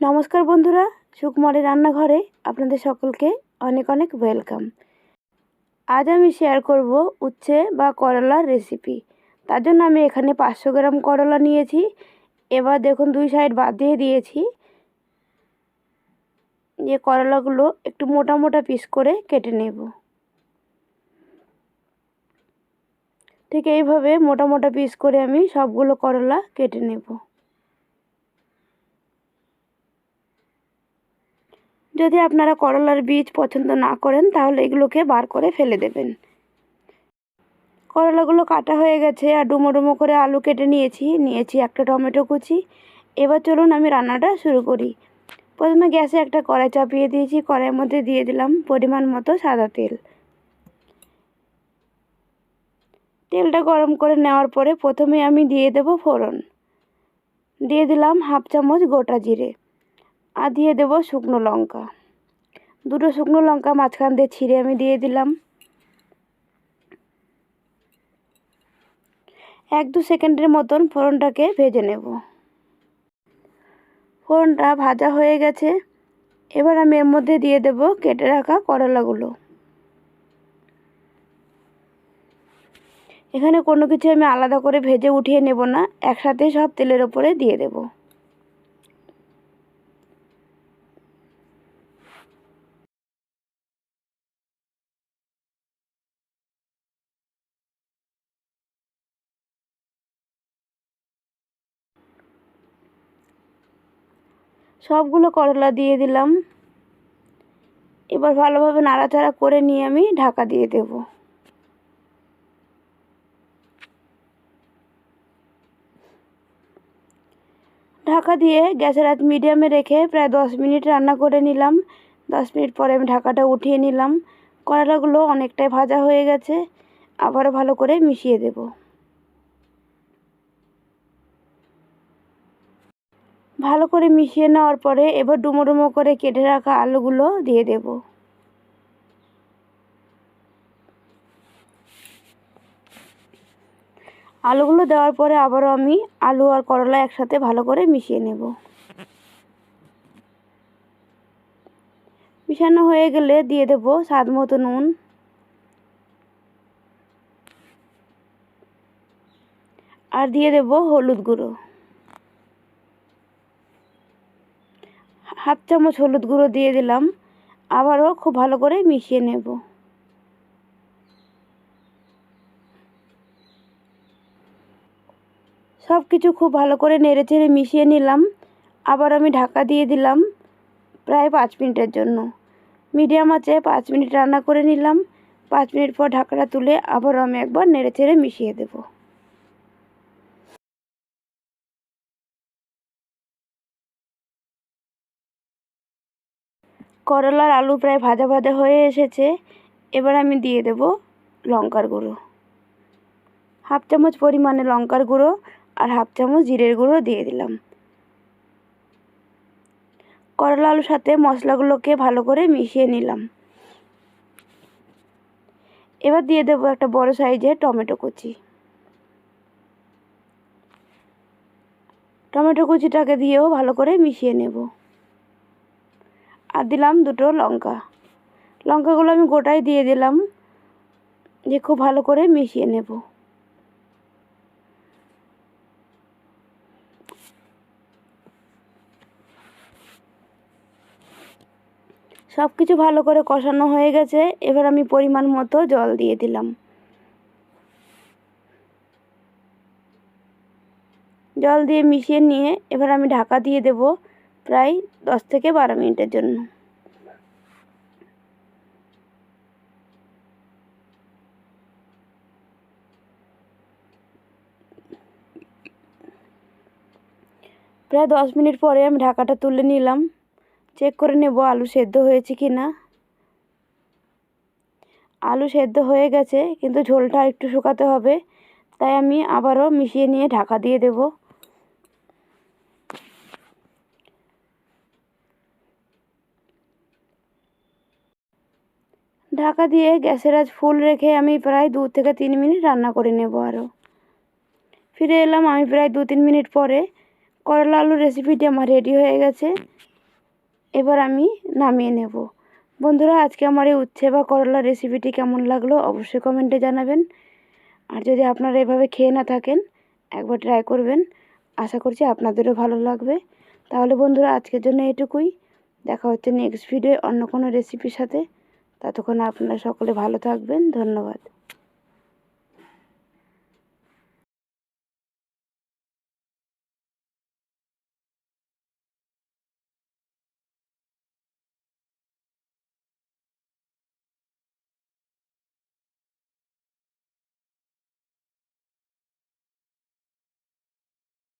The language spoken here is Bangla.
নমস্কার বন্ধুরা, সুকুমারের রান্নাঘরে আপনাদের সকলকে অনেক অনেক ওয়েলকাম। আজ আমি শেয়ার করব উচ্ছে বা করলার রেসিপি। তার জন্য আমি এখানে পাঁচশো গ্রাম করলা নিয়েছি। এবার দেখুন, দুই সাইড বাদ দিয়ে দিয়েছি। যে করলাগুলো একটু মোটা মোটা পিস করে কেটে নেব। ঠিক এইভাবে মোটা মোটা পিস করে আমি সবগুলো করলা কেটে নেব। যদি আপনারা করলার বীজ পছন্দ না করেন, তাহলে এগুলোকে বার করে ফেলে দেবেন। করলাগুলো কাটা হয়ে গেছে, আর ডুমো ডুমো করে আলু কেটে নিয়েছি। নিয়েছি একটা টমেটো কুচি। এবার চলুন আমি রান্নাটা শুরু করি। প্রথমে গ্যাসে একটা কড়াই চাপিয়ে দিয়েছি। কড়াইয়ের মধ্যে দিয়ে দিলাম পরিমাণ মতো সাদা তেল। তেলটা গরম করে নেওয়ার পরে প্রথমে আমি দিয়ে দেব ফোড়ন। দিয়ে দিলাম হাফ চামচ গোটা জিরে। আর দিয়ে দেবো শুকনো লঙ্কা। দুটো শুকনো লঙ্কা মাঝখান দিয়ে ছিঁড়ে আমি দিয়ে দিলাম। এক দু সেকেন্ডের মতন ফোড়নটাকে ভেজে নেব। ফোড়নটা ভাজা হয়ে গেছে। এবার আমি এর মধ্যে দিয়ে দেব কেটে রাখা করলাগুলো। এখানে কোনো কিছু আমি আলাদা করে ভেজে উঠিয়ে নেব না। একসাথে সব তেলের ওপরে দিয়ে দেবো। সবগুলো করলা দিয়ে দিলাম। এবার ভালোভাবে নাড়াচাড়া করে নিয়ে আমি ঢাকা দিয়ে দেব। ঢাকা দিয়ে গ্যাসের আজ মিডিয়ামে রেখে প্রায় দশ মিনিট রান্না করে নিলাম। দশ মিনিট পরে আমি ঢাকাটা উঠিয়ে নিলাম। করলাগুলো অনেকটাই ভাজা হয়ে গেছে। আবারও ভালো করে মিশিয়ে দেবো। ভালো করে মিশিয়ে নেওয়ার পরে এবার ডুমো ডুমো করে কেটে রাখা আলুগুলো দিয়ে দেব। আলুগুলো দেওয়ার পরে আবারও আমি আলু আর করলা একসাথে ভালো করে মিশিয়ে নেব। মিশানো হয়ে গেলে দিয়ে দেব স্বাদ মতো নুন। আর দিয়ে দেব হলুদ গুঁড়ো। হাফ চামচ হলুদ গুঁড়ো দিয়ে দিলাম। আবারও খুব ভালো করে মিশিয়ে নেব। সব কিছু খুব ভালো করে নেড়ে চেড়ে মিশিয়ে নিলাম। আবার আমি ঢাকা দিয়ে দিলাম প্রায় পাঁচ মিনিটের জন্য। মিডিয়াম আছে পাঁচ মিনিট রান্না করে নিলাম। পাঁচ মিনিট পর ঢাকাটা তুলে আবারও আমি একবার নেড়ে চেড়ে মিশিয়ে দেবো। করলার আলু প্রায় ভাজা ভাজা হয়ে এসেছে। এবার আমি দিয়ে দেব লঙ্কার গুঁড়ো। হাফ চামচ পরিমাণে লঙ্কার গুঁড়ো আর হাফ চামচ জিরের গুঁড়ো দিয়ে দিলাম। করলা আলুর সাথে মশলাগুলোকে ভালো করে মিশিয়ে নিলাম। এবার দিয়ে দেবো একটা বড় সাইজের টমেটো কুচি। টমেটো কুচিটাকে দিয়েও ভালো করে মিশিয়ে নেব। আর দিলাম দুটো লঙ্কা। লঙ্কাগুলো আমি গোটাই দিয়ে দিলাম যে খুব ভালো করে মিশিয়ে নেব। সব কিছু ভালো করে কষানো হয়ে গেছে, এবার আমি পরিমাণ মতো জল দিয়ে দিলাম। জল দিয়ে মিশিয়ে নিয়ে এবার আমি ঢাকা দিয়ে দেব। প্রায় দশ থেকে বারো মিনিটের জন্য। প্রায় দশ মিনিট পরে আমি ঢাকাটা তুলে নিলাম। চেক করে নেব আলু সেদ্ধ হয়েছে কি না আলু সেদ্ধ হয়ে গেছে, কিন্তু ঝোলটা একটু শুকাতে হবে, তাই আমি আবারও মিশিয়ে নিয়ে ঢাকা দিয়ে দেবো। ঢাকা দিয়ে গ্যাসের আজ ফুল রেখে আমি প্রায় দু থেকে তিন মিনিট রান্না করে নেব আরও ফিরে এলাম আমি প্রায় দু তিন মিনিট পরে। করলা আলুর রেসিপিটি আমার রেডি হয়ে গেছে। এবার আমি নামিয়ে নেব। বন্ধুরা, আজকে আমার এই উচ্ছে বা করলার রেসিপিটি কেমন লাগল অবশ্যই কমেন্টে জানাবেন। আর যদি আপনারা এভাবে খেয়ে না থাকেন, একবার ট্রাই করবেন। আশা করছি আপনাদেরও ভালো লাগবে। তাহলে বন্ধুরা, আজকের জন্য এটুকুই। দেখা হচ্ছে নেক্সট ভিডিও অন্য কোনো রেসিপির সাথে। ততক্ষণ আপনারা সকলে ভালো থাকবেন ধন্যবাদ।